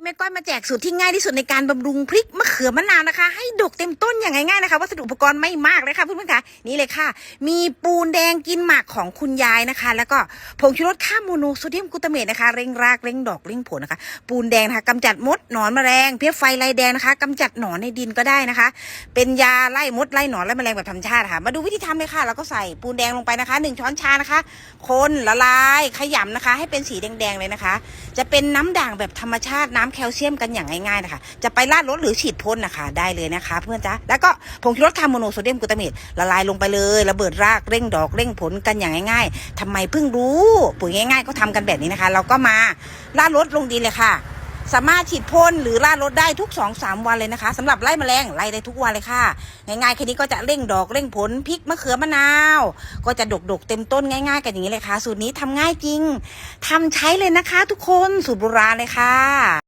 นี้แม่ก้อยมาแจกสูตรที่ง่ายที่สุดในการบำรุงพริกมะเขือมะนาวนะคะ ให้ดกเต็มต้นอย่างง่ายๆนะคะวัสดุอุปกรณ์ไม่มากเลยค่ะเพื่อนๆค่ะนี่เลยค่ะ มีปูนแดงกินหมากของคุณยายนะคะ แล้วก็ผงชูรสข้ามโมโนโซเดียมกลูตาเมตนะคะเร่งรากเร่งดอกเร่งผลนะคะ ปูนแดงนะคะกำจัดมดหนอนแมลงเพี้ยไฟลายแดงนะคะกำจัดหนอนในดินก็ได้นะคะ เป็นยาไล่มดไล่หนอนไล่แมลงแบบธรรมชาติค่ะ มาดูวิธีทำเลยค่ะเราก็ใส่ปูนแดงลงไปนะคะหนึ่งช้อนชานะคะ คนละลายขยำนะคะ ให้เป็นสีแดงๆเลยนะคะ จะเป็นน้ำด่างแบบธรรมชาติน้ำแคลเซียมกันอย่างง่ายๆนะคะ จะไปราดรถหรือฉีดพ่นนะคะ ได้เลยนะคะ เพื่อนจ๊ะแล้วก็ผงชูรสคาร์โมโนโซเดียมกลูตาเมตละลายลงไปเลยระเบิดรากเร่งดอกเร่งผลกันอย่างง่ายๆทำไมเพิ่งรู้ปุ๋ยง่าย ๆ ก็ทำกันแบบนี้นะคะ เราก็มาราดรถลงดินเลยค่ะสามารถฉีดพ่นหรือราดรถได้ทุก 2-3 วันเลยนะคะสำหรับไล่แมลงไล่ได้ทุกวันเลยค่ะ ง่ายๆแค่นี้ก็จะเร่งดอกเร่งผลพริกมะเขือมะนาว ก็จะดกๆเต็มต้นง่าย ๆ กันอย่างนี้เลยค่ะ สูตรนี้ทำง่ายจริงทำใช้เลยนะคะ ทุกคนสูตรโบราณเลยค่ะ